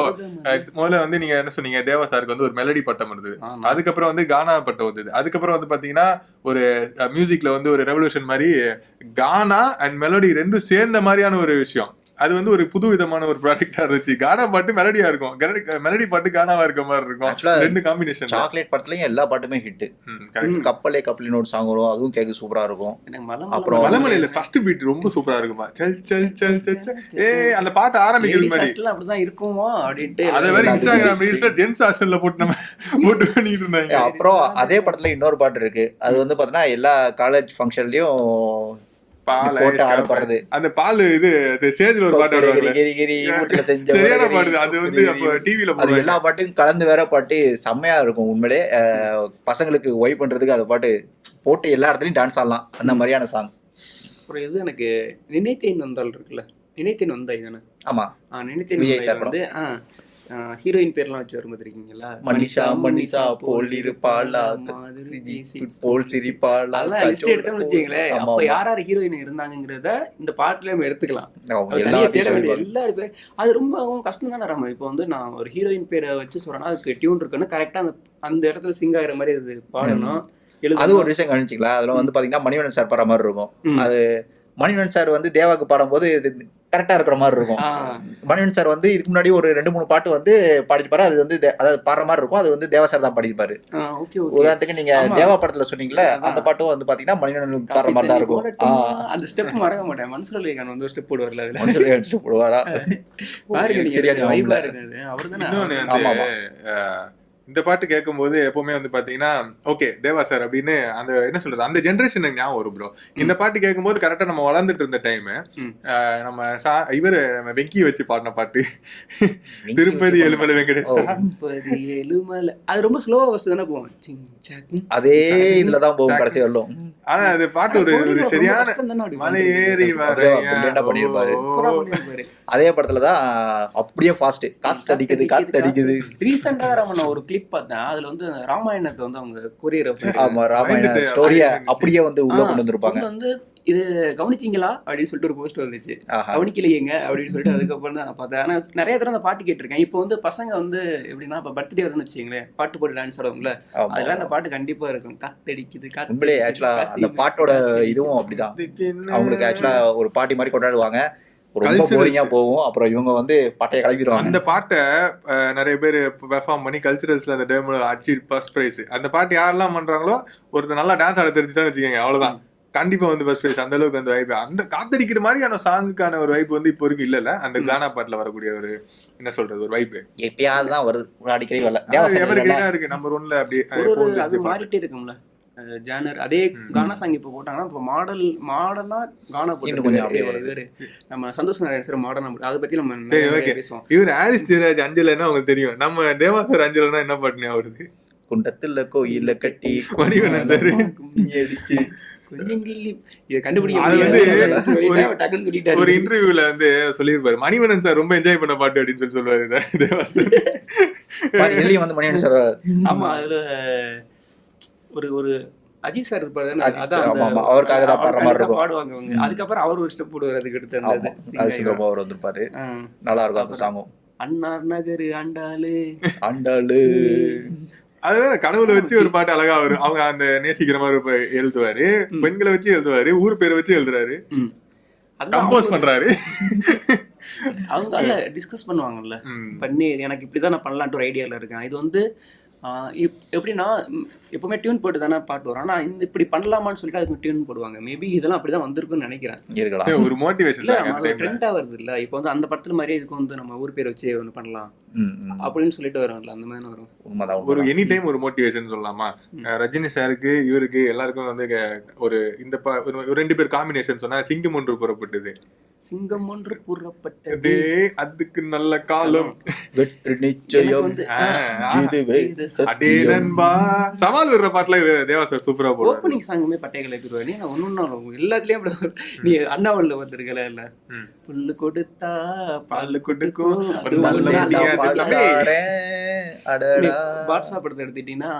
முதல்ல வந்து நீங்க என்ன சொன்னீங்க? தேவா சாருக்கு வந்து ஒரு மெலடி பட்டம் இருந்தது. அதுக்கப்புறம் வந்து கானா பட்டம் வந்தது. அதுக்கப்புறம் வந்து பாத்தீங்கன்னா ஒரு மியூசிக்ல வந்து ஒரு ரெவல்யூஷன் மாதிரி கானா அண்ட் மெலடி ரெண்டும் சேர்ந்த மாதிரியான ஒரு விஷயம். அது வந்து ஒரு புது விதமான ஒரு ப்ராடக்டா இருந்துச்சு. கானா பாட்டு மெலடியா இருக்கும். மெலடி பாட்டு கானாவா இருக்க மாதிரி இருக்கும். ரெண்டு காம்பினேஷன் சாக்லேட் படத்துலயும் எல்லா பாட்டுமே ஹிட் கரெக்ட் கப்பலே கப்பலின்னு ஒரு சாங் வரும். அதுவும் கேட்க சூப்பரா இருக்கும். அப்புறம் மலை, மலைமலையில ஃபர்ஸ்ட் பீட் ரொம்ப சூப்பரா இருக்குமா? செல் செல் செல் செல். ஏய் அந்த பாட்டு ஆரம்பிக்கிறது மாதிரி அப்படிதான் இருக்குமா அப்படின்ட்டு அத வேற எல்லாத்துக்கும் இன்ஸ்டாகிராம் ரீல்ஸ்ல ஜென்ஸ் ஹாஸ்டல்ல போட்டு நம்ம போட்டு பண்ணிட்டு இருந்தாங்க. அப்புறம் அதே படத்துல இன்னொரு பாட்டு இருக்கு. அது வந்து பாத்தீங்கன்னா எல்லா காலேஜ் ஃபங்க்ஷன்லயும் பால் ஆடப்படுறது. அந்த பால் இது ஸ்டேஜ்ல ஒரு பாட்டு செஞ்ச சரியான பாட்டு அது வந்து அப்ப டிவில அது போடுவாங்க. எல்லா பாட்டும் கலந்து வேற பாட்டு செம்மையா இருக்கும் உண்மையிலே. பசங்களுக்கு ஒய் பண்றதுக்கு அந்த பாட்டு போட்டு எல்லா இடத்துலயும் டான்ஸ் ஆடலாம். அந்த மாதிரியான சாங் அப்புறம் இது எனக்கு நினைத்தேன் வந்தால் இருக்குல்ல. நினைத்தேன் வந்தாய் தானே? ஆமா. நினைத்தேன் விஜய் வந்தாய் சார் வந்து ஆ. ஹீரோயின் பேர்லாம் வச்சு வரும் பார்த்திருக்கீங்களா? மனிஷா மனிஷா போல் இருப்பாளா? மாதிரி போல் சிரிப்பாளா? அதெல்லாம் லிஸ்ட் எடுத்தோம்னு வச்சுங்களேன் அப்ப. யார் யார் ஹீரோயின் இருந்தாங்கிறத இந்த பாட்டுல நம்ம எடுத்துக்கலாம். தேட எல்லாத்தையும் வேண்டிய சொல்லிடுவாங்க. எல்லாரும் பேர் அது ரொம்ப கஷ்டம் தானே ராம? இப்போ வந்து நான் ஒரு ஹீரோயின் பேரை வச்சு சொல்றேன்னா அதுக்கு டியூன் இருக்குன்னு கரெக்டா அந்த அந்த இடத்துல சிங் ஆகிற மாதிரி அது பாடணும் அது ஒரு விஷயம் கவனிச்சிங்களா அதுல வந்து பாத்தீங்கன்னா மணிவண்ணன் சார் பாடுற மாதிரி இருக்கும். அது மணிவண்ணன் சார் வந்து தேவாக்கு பாடும்போது கரெக்டா இருக்கிற மாதிரி இருக்கும். மணிவன் சார் வந்து இதுக்கு முன்னாடி ஒரு ரெண்டு மூணு பாட்டு வந்து பாடிருப்பாரு அது வந்து அதாவது பாடுற மாதிரி இருக்கும். அது வந்து தேவா சார் தான் ஓகே உதாரணத்துக்கு நீங்க. தேவா படத்துல சொன்னீங்கல்ல அதான். அந்த பாட்டும் வந்து பாத்தீங்கன்னா மணிவன் பாடுற மாதிரி தான் இருக்கும். அந்த ஸ்டெப் மறக்க மாட்டேன். மனசுல லேகான் வந்து ஸ்டெப் போடுவார்ல அதுல. மனுஷன் எடுத்துட்டு போடுவாரா? பாருங்க நீங்க. சரியான வைபா இந்த பாட்டு கேட்கும்போது எப்பவுமே வந்து பாத்தீங்கன்னா ஓகே தேவா சார் அப்படின்னு அந்த என்ன சொல்றது அந்த ஜென்ரேஷன் ஞாபகம் வரும் ப்ரோ இந்த பாட்டு கேட்கும்போது கரெக்டா நம்ம வளர்ந்துட்டு இருந்த டைம். நம்ம சா- இவரு நம்ம வெங்கி வச்சு பாடின பாட்டு. திருப்பதி ஏழுமலை வெங்கடேஷ். அது ரொம்ப ஸ்லோவா வசதி தானே சக் அதே இதுலதான் போகும் கடைசி வரலும். ஆனா அது பாட்டு ஒரு ஒரு சரியான மலை ஏறி. வர அதே படத்துலதான் அப்படியே ஃபாஸ்ட் காத்து அடிக்குது காத்து அடிக்குது ரீசெண்டா ஒரு கிளிப் பார்த்தேன். அதுல வந்து ராமாயணத்தை வந்து அவங்க கொரியர் ஆமா ராமாயண ஸ்டோரிய அப்படியே வந்து உள்ள கொண்டு வந்திருப்பாங்க. வந்து இது கவனிச்சீங்களா? அப்படின்னு சொல்லிட்டு ஒரு போஸ்ட் வந்துச்சு. கவனிக்கலையேங்க அப்படின்னு சொல்லிட்டு அதுக்கப்புறம் தான் நான் பார்த்தேன். ஆனா நிறைய தடவை அந்த பாட்டு கேட்டிருக்கேன். இப்போ வந்து பசங்க வந்து எப்படின்னா இப்போ பர்த்டே வருதுன்னு வச்சுங்களேன் பாட்டு போட்டு டான்ஸ் ஆடுவோம்ல. அதெல்லாம் அந்த பாட்டு கண்டிப்பா இருக்கும். காத்தடிக்குது காத்தடிக்குது, ஆக்சுவலா அந்த. பாட்டோட இதுவும் அப்படிதான். அவங்களுக்கு ஆக்சுவலா ஒரு பாட்டி மாதிரி கொண்டாடுவாங்க. ரொம்ப. போரிங்கா போகும். அப்புறம் இவங்க வந்து பாட்டையை கிளப்பிடுவாங்க அந்த பாட்டை நிறைய பேர் பெர்ஃபார்ம் பண்ணி கல்ச்சுரல்ஸ்ல அந்த டைம்ல அச்சீவ் ஃபர்ஸ்ட் பிரைஸ் அந்த பாட்டு யாரெல்லாம் பண்றாங்களோ ஒருத்தர் நல்லா டான்ஸ் ஆட தெரிஞ்சுட்டான்னு வச்சுக்கோங்க அவ்வளவுதான். கண்டிப்பா வந்து ஃபர்ஸ்ட் பிரைஸ் அந்த அளவுக்கு அந்த வைப் அந்த காத்தடிக்கிற மாதிரியான சாங்குக்கான ஒரு வைப் வந்து இப்போ இருக்கு இல்ல அந்த கானா பாட்டுல வரக்கூடிய ஒரு என்ன சொல்றது ஒரு வைப் எப்பயாவது தான் வருது அடிக்கடி வரல. இருக்கு நம்பர் ஒன்ல அப்படியே அது. மாறிட்டே இருக்கும்ல? ஜானர். அதே கானா சாங் இப்போ போட்டாங்கன்னா இப்போ மாடல் மாடலா கானா கொஞ்சம் போட்டு வருது. இவரு நம்ம சந்தோஷ் நாராயண் சார் மாடர்ன் அதை பத்தி நம்ம சரி. பேசுவோம். இவர் ஹாரிஸ் ஜெயராஜ் அஞ்சலன்னா உங்களுக்கு தெரியும். நம்ம தேவாசர் அஞ்சலன்னா என்ன பாட்டுனே வருது? குண்டத்துல கோயில கட்டி மணிவண்ணன் சார். அடிச்சு கொஞ்சம் ஒரு- இன்டர்வியூல வந்து சொல்லியிருப்பாரு. மணிவண்ணன் சார் ரொம்ப என்ஜாய் பண்ண பாட்டு அப்படின்னு சொல்லி சொல்லுவாரு இதுலயும் வந்து மணியன் சார் ஆமா அதுல ஒரு ஒரு அஜித் சார் இருப்பாரு. அவருக்காக தான் பாடுற மாதிரி அவருக்காக இருக்கும். பாடுவாங்க அவங்க. அதுக்கப்புறம் அவர் ஒரு ஸ்டெப் போடுவார் அதுக்கு அடுத்து அந்த அவர் வந்திருப்பாரு. நல்லா இருக்கும் அந்த சாங்கும் அண்ணார் நகரு ஆண்டாளு ஆண்டாளு அதுதான் கடவுளை வச்சு ஒரு பாட்டு அழகா வரும். அவங்க அந்த நேசிக்கிற மாதிரி எழுதுவாரு. பெண்களை வச்சு எழுதுவாரு. ஊர் பேரை வச்சு எழுதுறாரு. கம்போஸ் பண்றாரு. அவங்க டிஸ்கஸ் பண்ணுவாங்கல்ல. பண்ணி எனக்கு இப்படிதான் நான் பண்ணலான்ட்டு ஒரு ஐடியால இருக்கேன். இது வந்து இப்- எப்படின்னா எப்பவுமே டியூன் போட்டு தானே பாட்டு வரும். ஆனா இந்த இப்படி பண்ணலாமான்னு சொல்லிட்டு அதுக்கு டியூன் போடுவாங்க. மேபி இதெல்லாம் அப்படிதான் வந்திருக்கும்னு நினைக்கிறேன். இருக்கலாம். ஒரு மோட்டிவேஷன் இல்ல நம்ம அது ட்ரெண்டா வருது இல்ல இப்போ வந்து அந்த படத்துல மாதிரியே இதுக்கு வந்து நம்ம ஊர் பேர் வச்சு ஒன்று பண்ணலாம். அப்படின்னு சொல்லிட்டு வரும்ல அந்த மாதிரி வரும் உண்மைதான் ஒரு. எனி டைம் ஒரு மோட்டிவேஷன் சொல்லலாமா? ரஜினி சாருக்கு இவருக்கு எல்லாருக்கும் வந்து ஒரு இந்த ப- ஒரு- ஒரு ரெண்டு பேர் காம்பினேஷன் சொன்னா சிங்கம் ஒன்று புறப்பட்டது. சிங்கம் ஒன்று கூறப்பட்டது அதே அதுக்கு நல்ல காலம். வெற்றி நிச்சயம். அடே. நண்பா சவால் விடுற பாட்டுல தேவா சார் சூப்பரா போடுவாரு. ஓப்பனிங் சாங்குமே பட்டை கிளப்பிடுவாரு நீ ஒன்னு எல்லாத்துலயும் அப்படி. நீ அண்ணாவல்ல வந்திருக்கல இல்ல. புல்லு கொடுத்தா பால் கொடுக்கும். வாட்ஸ்அப் படத்தை எடுத்துட்டீங்கன்னா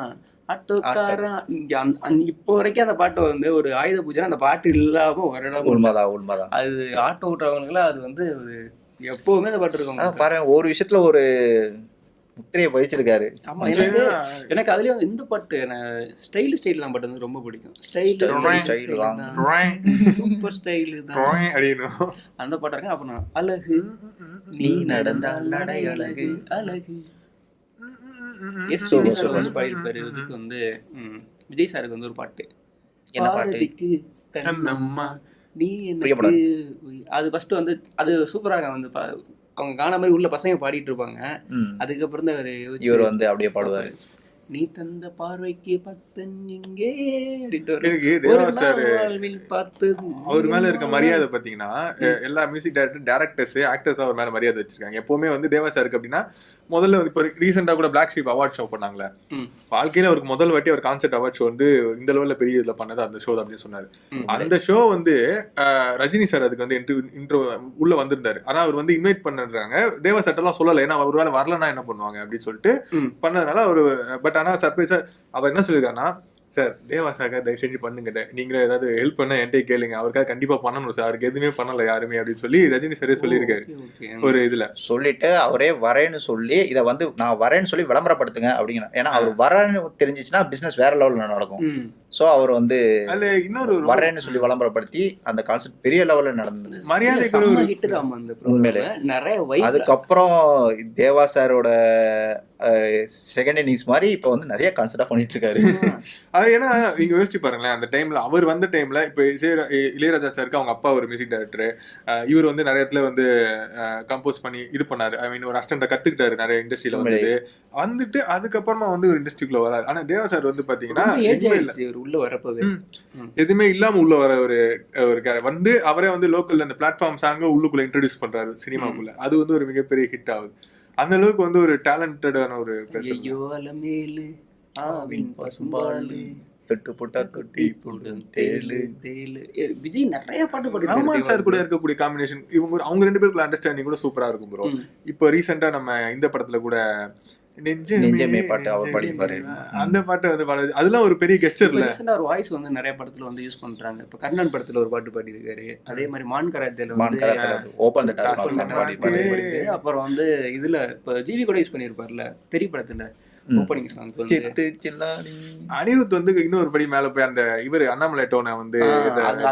ஆட்டோக்காரன் இங்க இப்போ வரைக்கும் அந்த பாட்டு வந்து ஒரு ஆயுத பூஜை அந்த பாட்டு இல்லாம ஒரு. உண்மைதான் உண்மைதான். அது ஆட்டோ ஓட்டுறவங்களுக்குலாம் அது வந்து ஒரு எப்பவுமே அந்த பாட்டு இருக்கும். பாரு ஒரு விஷயத்துல ஒரு முத்திரையை பதிச்சிருக்காரு. ஆமா எனக்கு எனக்கு அதுலயும் வந்து இந்த பாட்டு ஸ்டைல் ஸ்டைல் தான் பாட்டு வந்து ரொம்ப பிடிக்கும். ஸ்டைல் Style, style தான். சூப்பர் ஸ்டைல் தான். அந்த பாட்டு இருக்கு அப்ப நான் அழகு நீ நடந்தால் நடை அழகு அழகு. Yes Super, sir. வந்து பாடியிருப்பாரு இதுக்கு வந்து விஜய் சாருக்கு வந்து ஒரு பாட்டு. என்ன பாட்டு? கண்ணம்மா நீ. எனக்கு அது ஃபர்ஸ்ட் வந்து அது சூப்பரா இருக்கும் வந்து பா- அவங்க காண மாதிரி உள்ள பசங்க பாடிட்டு இருப்பாங்க. அதுக்கப்புறம் தான் இவரு யோசிச்சு, இவர் வந்து அப்படியே பாடுவாரு. நீ தந்த பார்வைக்கு பத்தன் இங்கே பார்த்தது அவர் மேல இருக்க மரியாதை பாத்தீங்கன்னா எல்லா மியூசிக் டைரக்டர் டேரக்டர்ஸ் ஆக்டர்ஸ் அவர் மேல மரியாதை வச்சிருக்காங்க. எப்பவுமே வந்து தேவா சாருக்கு அப்படின்னா முதல்ல வந்து இப்போ ரீசெண்டா கூட பிளாக் ஷீப் அவார்ட் ஷோ பண்ணாங்களே. வாழ்க்கையில அவருக்கு முதல் வாட்டி அவர் கான்செர்ட் அவார்ட் ஷோ வந்து இந்த லெவல்ல பெரிய இதுல பண்ணது அந்த ஷோ அப்படின்னு சொன்னாரு. அந்த ஷோ வந்து ரஜினி சார் அதுக்கு வந்து இன்ட்ரோ உள்ள வந்திருந்தாரு ஆனா அவர் வந்து இன்வைட் பண்ணுறாங்க தேவா சார்ட்டெல்லாம் சொல்லல ஏன்னா ஒரு வேலை வரலன்னா என்ன பண்ணுவாங்க அப்படின்னு சொல்லிட்டு. பண்ணதுனால அவர் பட் ஆனா சர்ப்ரைஸா அவர் என்ன சொல்லியிருக்காருன்னா சார் தேவா சார் தயவு செஞ்சு பண்ணுங்க. நீங்களே ஏதாவது ஹெல்ப் பண்ண என்கிட்ட கேளுங்க. அவருக்காக கண்டிப்பா பண்ணணும் சார் அவருக்கு எதுவுமே பண்ணல யாருமே அப்படின்னு சொல்லி ரஜினி சாரே சொல்லியிருக்காரு. ஒரு இதுல. சொல்லிட்டு அவரே வரேன்னு சொல்லி இதை வந்து நான் வரேன்னு சொல்லி விளம்பரப்படுத்துங்க அப்படிங்கிற ஏன்னா அவர் வரேன்னு தெரிஞ்சிச்சுன்னா பிசினஸ் வேற லெவல்ல நடக்கும். சோ அவர் வந்து அதுல இன்னொரு வரேன்னு சொல்லி விளம்பரப்படுத்தி அந்த கான்செப்ட் பெரிய லெவல்ல நடந்தது. உண்மையிலே. நிறைய அதுக்கப்புறம் தேவா சாரோட செகண்ட் இன்னிங்ஸ் மாதிரி இப்ப வந்து நிறைய கான்செப்டா பண்ணிட்டு இருக்காரு அது ஏன்னா நீங்க யோசிச்சு பாருங்களேன் அந்த டைம்ல அவர் வந்த டைம்ல இப்ப இசை- இளையராஜா சாருக்கு அவங்க அப்பா ஒரு மியூசிக் டைரக்டர் இவர் வந்து நிறைய இடத்துல வந்து கம்போஸ் பண்ணி இது பண்ணாரு. ஐ மீன் ஒரு அஸ்டண்ட கத்துக்கிட்டாரு நிறைய இண்டஸ்ட்ரியில வந்துட்டு. வந்துட்டு அதுக்கப்புறமா வந்து ஒரு இண்டஸ்ட்ரிக்குள்ள வராரு. ஆனா தேவா சார் வந்து பாத்தீங்கன்னா உள்ள வரப்போவே ம். எதுவுமே இல்லாம உள்ள வர ஒரு ஒரு. வந்து அவரே வந்து லோக்கல்ல அந்த பிளாட்ஃபார்ம் சாங்க உள்ளுக்குள்ள இன்ட்ரடியூஸ் பண்றாரு சினிமாக்குள்ள. அது வந்து ஒரு மிகப்பெரிய ஹிட் ஆகுது. அந்த அளவுக்கு வந்து ஒரு டேலண்டடான ஒரு பசும்பாலு தொட்டு போட்டா தொட்டி போடும் தேலு. தேலு ஏ, விஜய் நிறைய பாட்டு ரஹ்மான் சார் பாடிருக்காரு கூட இருக்கக்கூடிய காம்பினேஷன் இவங்க ஒரு- அவங்க ரெண்டு பேருக்குள்ள அண்டர்ஸ்டாண்டிங் கூட சூப்பரா இருக்கும் ப்ரோ. இப்போ ரீசெண்டா நம்ம இந்த படத்துல கூட நெஞ்சமே பாட்டு அவர் பாடியிருப்பாரு. அந்த பாட்டு வந்து பாடு- அதெல்லாம் ஒரு பெரிய கெஸ்டர் இல்ல ஒரு வாய்ஸ் வந்து நிறைய படத்துல வந்து யூஸ் பண்றாங்க இப்ப கர்ணன் படத்துல ஒரு பாட்டு பாடியிருக்காரு அதே மாதிரி மான் கராத்தேல ஓபன் பாடிப்பாரு. அப்புறம் வந்து இதுல இப்ப ஜிவி கூட யூஸ் பண்ணிருப்பார்ல தெரி படத்துல. ஓப்பனிங் சாங் வந்து. அனிருத் வந்து இன்னொரு படி மேல போய் அந்த இவர் அண்ணாமலை டோனை வந்து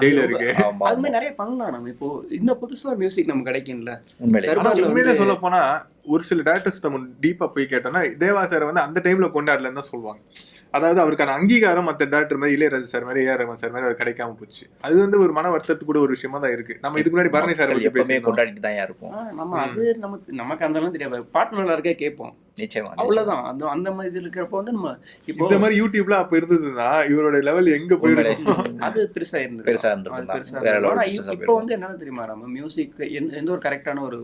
ஜெயில இருக்கு. அது மாதிரி நிறைய பண்ணலாம் நம்ம. இப்போ இன்னும் புதுசா மியூசிக் நமக்கு கிடைக்கும்ல. உண்மையிலே. சொல்ல போனா ஒரு சில டேரக்டர்ஸ் நம்ம டீப்பா போய் கேட்டோம்னா தேவா சார் வந்து அந்த டைம்ல கொண்டாடலன்னு தான் சொல்லுவாங்க. அதாவது அவருக்கான அங்கீகாரம் மத்த டேரக்டர் மாதிரி இளையராஜா சார் மாதிரி ஏஆர் ரஹ்மான் சார் மாதிரி அவர் கிடைக்காம போச்சு. அது வந்து ஒரு மன வருத்தத்துக்கு கூட ஒரு விஷயமா தான் இருக்கு. நம்ம இதுக்கு முன்னாடி பரணி சார் எப்பவுமே கொண்டாடிட்டு தான் இருப்போம். நம்ம அது நமக்கு நமக்கு அந்த அளவு தெரியாது. பாட்டு நல்லா இருக்கே கேட்போம். நிச்சயமா அவ்வளவுதான். அந்த அந்த மாதிரி இது இருக்கிறப்ப வந்து நம்ம இப்போ இந்த மாதிரி யூடியூப்ல அப்ப இருந்ததுன்னா இவரோட லெவல் எங்க போயிருக்கும் அது பெருசா இருந்தது பெருசா இருந்தது. இப்போ. வந்து என்ன தெரியுமா நம்ம மியூசிக் எந்த எந்த ஒரு கரெக்டான ஒரு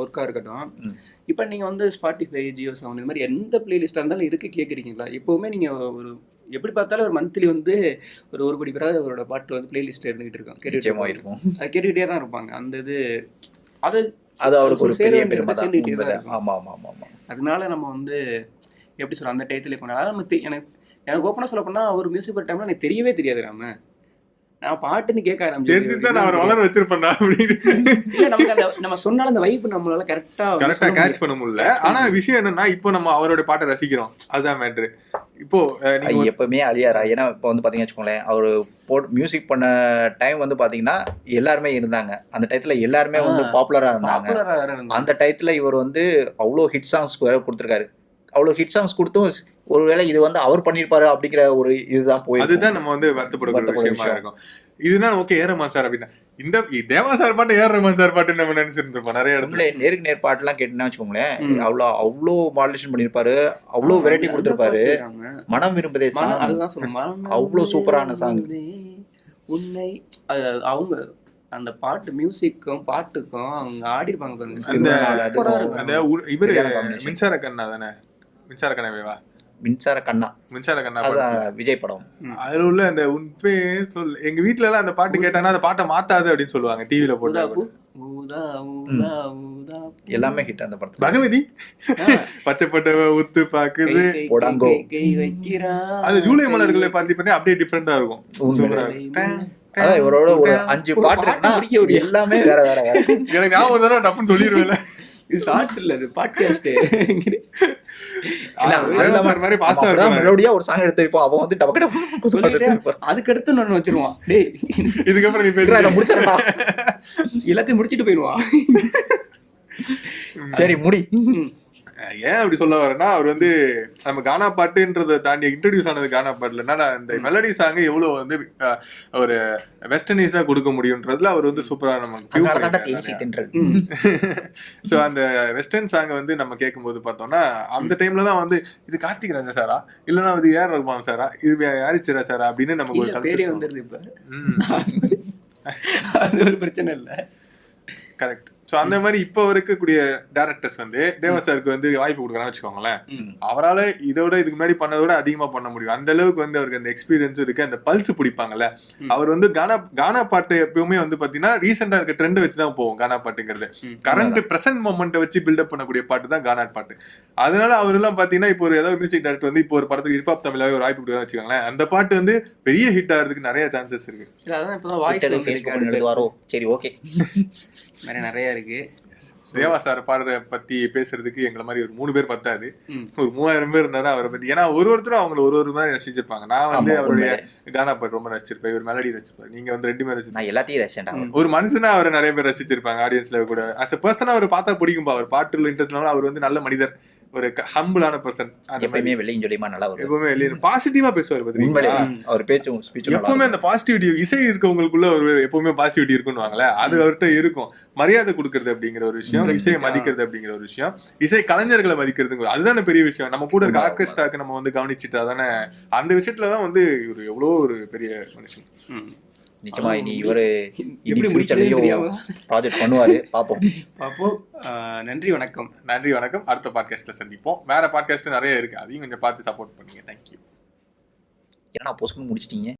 ஒர்க்கா இருக்கட்டும். இப்போ நீங்க வந்து ஸ்பாட்டிஃபை ஜியோ சவுண்ட் இந்த மாதிரி எந்த பிளேலிஸ்டா இருந்தாலும் இருக்கு கேக்குறீங்களா? எப்பவுமே நீங்க ஒரு எப்படி பார்த்தாலும் ஒரு மந்த்லி வந்து ஒரு ஒரு கோடி பேராவது அவரோட பாட்டு வந்து பிளேலிஸ்ட் இருந்துகிட்டு இருக்கோம். இருப்பாங்க. இருக்கும். கேட்டுக்கிட்டே தான் இருப்பாங்க. அந்த இது அது அது அவருக்கு ஒரு பெரிய பெருமை தான். சேர்ந்துக்கிட்டே தான் உண்மைதான். இருக்கும். ஆமா ஆமா ஆமா ஆமா. அதனால நம்ம வந்து எப்படி சொல்ற அந்த டயத்துல கொண்டாட நம்ம எனக்கு எனக்கு ஓப்பனாக சொல்ல போனா அவர் மியூசிக் டைம்ல எனக்கு தெரியவே தெரியாது நம்ம. நான் பாட்டுன்னு கேட்க தெரிஞ்சுதான் நான் அவர் வளர வச்சிருப்பேன்டா அப்படின்னு. இல்ல நமக்கு அந்த நம்ம சொன்னாலும் அந்த வைப் நம்மளால கரெக்டா கரெக்டா கேட்ச் பண்ண முடியல. ஆனா விஷயம் என்னன்னா இப்போ நம்ம அவரோட பாட்டை ரசிக்கிறோம். அதுதான் மேட்ரு இப்போ எப்பவுமே அழியாரா ஏன்னா இப்போ வந்து பாத்தீங்கன்னு வச்சுக்கோங்களேன் அவர் போட் மியூசிக் பண்ண டைம் வந்து பாத்தீங்கன்னா எல்லாருமே இருந்தாங்க. அந்த டயத்துல எல்லாருமே வந்து ஆ. பாப்புலரா இருந்தாங்க பாப்புலரா இருந்தாங்க. அந்த டயத்துல இவர் வந்து அவ்வளோ ஹிட் சாங்ஸ் கொடுத்துருக்காரு. அவ்வளோ ஹிட் சாங்ஸ் கொடுத்தும் ஒருவேளை இது வந்து அவர் பண்ணிருப்பாரு அப்படிங்கிற ஒரு இதுதான் போய் அதுதான் நம்ம வந்து வருத்தப்படக்கூடிய வருத்தப்பட விஷயமா. இருக்கும். இதுதான் ஓகே ஏ ரஹ்மான் சார் அப்படின்னா இந்த தேவா சார் பாட்டு ஏ ரஹ்மான் சார் பாட்டு நம்ம நினைச்சிருந்திருப்போம் நிறைய இடத்துல. நேருக்கு நேர் பாட்டுலாம் கேட்டுனா வச்சுக்கோங்களேன் ம். அவ்வளோ அவ்வளோ மாடுலேஷன் பண்ணியிருப்பாரு அவ்வளோ வெரைட்டி கொடுத்துருப்பாரு. பாட்டு அவங்க. மனம் விரும்புதே. மனம் அவ்வளோ சூப்பரான. விரும்புதே உன்னை. அது அவங்க அந்த பாட்டு மியூசிக்கும் பாட்டுக்கும் அவங்க ஆடி இருப்பாங்க பாருங்க இவரு. மின்சார கண்ணா தானே? மின்சார கண்ணாவேவா மின்சார கண்ணா. மின்சார கண்ணா அதான். விஜய் படம். அதுல உள்ள அந்த உன் பேர் சொல் எங்க வீட்ல எல்லாம் அந்த பாட்டு கேட்டானா அந்த பாட்டை மாத்தாது அப்படின்னு சொல்லுவாங்க டிவில போட்டு. பூ, ஊதா ஊதா ஊதா பூ. எல்லாமே ஹிட் அந்த படத்துல. பகவதி? ஆ, பச்சைப்பட்டவ உத்து பாக்குது. அது ஜூலை மலர்களை பார்த்து பார்த்தா அப்படியே டிஃப்ரெண்டா இருக்கும். இவரோட ஒரு. அஞ்சு பாட்டு எல்லாமே வேற வேற வேற. எனக்கு ஞாபகம் தானே டப்புன்னு சொல்லிடுவேன்ல இது ஷார்ட்ஸ் இல்ல இது பாட்காஸ்ட் அது அது மாதிரி பாஸ்டா இருக்கும் மெலோடியா ஒரு சாங் எடுத்து வைப்போம். அவன் வந்து டபக்கு. அதுக்கு அடுத்து ஒண்ணு வச்சிருவான் டேய். இதுக்கப்புறம் நீ பேசு முடிச்சிடறா. எல்லாத்தையும் முடிச்சிட்டு போயிடுவான் சரி முடி. ஏன் அப்படி சொல்ல வரேன்னா அவர் வந்து நம்ம கானா பாட்டுன்றதை தாண்டி இன்ட்ரடியூஸ் ஆனது கானா பாட்டுல. என்னன்னா இந்த மெலடி சாங் எவ்வளவு வந்து ஒரு வெஸ்டர்னைஸா கொடுக்க முடியுன்றதுல அவர் வந்து சூப்பரா. தென்றல். சோ அந்த வெஸ்டர்ன் சாங் வந்து நம்ம கேட்கும்போது பார்த்தோம்னா அந்த டைம்ல தான் வந்து இது கார்த்திக் ராஜா சாரா? இல்லனா இது ஏஆர் ரகுமான் சாரா? இது யாரிச்சிரா சாரா? அப்படின்னு நமக்கு ஒரு பேரே வந்துருது இப்ப. அது ஒரு பிரச்சனை இல்ல. கரெக்ட் சோ அந்த மாதிரி இப்போ இருக்கக்கூடிய டேரக்டர்ஸ் வந்து தேவா சாருக்கு வந்து வாய்ப்பு கொடுக்குறான்னு வச்சுக்கோங்களேன். அவரால இதோட இதுக்கு முன்னாடி பண்ணதை விட அதிகமா பண்ண முடியும். அந்த அளவுக்கு வந்து அவருக்கு அந்த எக்ஸ்பீரியன்ஸ் இருக்கு. அந்த பல்ஸ் பிடிப்பாங்கல்ல. அவர் வந்து கானா கானா பாட்டு எப்பவுமே வந்து பாத்தீங்கன்னா ரீசெண்டா இருக்க ட்ரெண்ட் வச்சு தான் போவோம் கானா பாட்டுங்கிறது. கரண்ட் பிரசன்ட் மொமெண்ட்டை வச்சு பில்டப் பண்ணக்கூடிய பாட்டு தான் கானா பாட்டு. அதனால அவர் எல்லாம் பாத்தீங்கன்னா இப்போ ஒரு ஏதாவது மியூசிக் டைரக்டர் வந்து இப்போ ஒரு படத்துக்கு ஹிப்ஹாப் தமிழாவே ஒரு வாய்ப்பு கொடுக்குறான்னு வச்சுக்கோங்களேன். அந்த பாட்டு வந்து பெரிய ஹிட் ஆகிறதுக்கு நிறைய சான்சஸ் இருக்கு. சரி ஓகே நிறைய நிறைய இருக்கு தேவா சார் பாடுறத பத்தி பேசுறதுக்கு எங்களை மாதிரி ஒரு மூணு பேர் பத்தாது. ஒரு மூவாயிரம் பேர் இருந்தா தான் அவரை பத்தி. ஏன்னா ஒரு ஒருத்தரும் அவங்கள ஒரு ஒரு மாதிரி ரசிச்சிருப்பாங்க. நான் வந்து அவருடைய. கானா பாட்டு ரொம்ப ரசிச்சிருப்பேன். இவர் மெலடி ரசிச்சிருப்பாரு நீங்க வந்து ரெண்டு பேர் நான் எல்லாத்தையும் ரசிச்சேன்டா ம். ஒரு மனுஷனா அவரை நிறைய பேர் ரசிச்சிருப்பாங்க. ஆடியன்ஸ்ல கூட. அஸ் பர்சனா அவர் பார்த்தா பிடிக்கும்பா. அவர் பாட்டுல இன்ட்ரெஸ்ட் அவர் வந்து நல்ல மனிதர். ஒரு ஹம்பிளான பர்சன் எப்பயுமே வெள்ளையும் சொல்லியுமா நல்லா வரும் எப்பவுமே வெளியே பாசிட்டிவா பேசுவார் பாத்தீங்களா? அவர் பேச்சும் ஸ்பீச்சும் எப்பவுமே அந்த பாசிட்டிவிட்டி இசை இருக்கவங்களுக்குள்ள ஒரு எப்பவுமே பாசிட்டிவிட்டி இருக்குன்னு அது அவர்கிட்ட இருக்கும். மரியாதை கொடுக்கறது அப்படிங்கிற ஒரு விஷயம் இசையை. மதிக்கிறது அப்படிங்கிற ஒரு விஷயம். இசை கலைஞர்களை மதிக்கிறதுங்க அதுதானே பெரிய விஷயம். நம்ம கூட இருக்க ஆர்கெஸ்ட்ராக்கு நம்ம வந்து கவனிச்சுட்டா தானே அந்த விஷயத்துல தான் வந்து இவர் எவ்வளோ ஒரு பெரிய மனுஷன். நிச்சயமா இனி இவரு எப்படி தெரியாம. ப்ராஜெக்ட் பண்ணுவாரு. பாப்போம் பாப்போம் ஆஹ் நன்றி வணக்கம். நன்றி வணக்கம். அடுத்த பாட்காஸ்ட்ல சந்திப்போம். வேற பாட்காஸ்ட் நிறைய இருக்கு. அதையும் கொஞ்சம் பார்த்து சப்போர்ட் பண்ணுங்க. தேங்க்யூ ஏன்னா போஸ்ட் முடிச்சிட்டீங்க?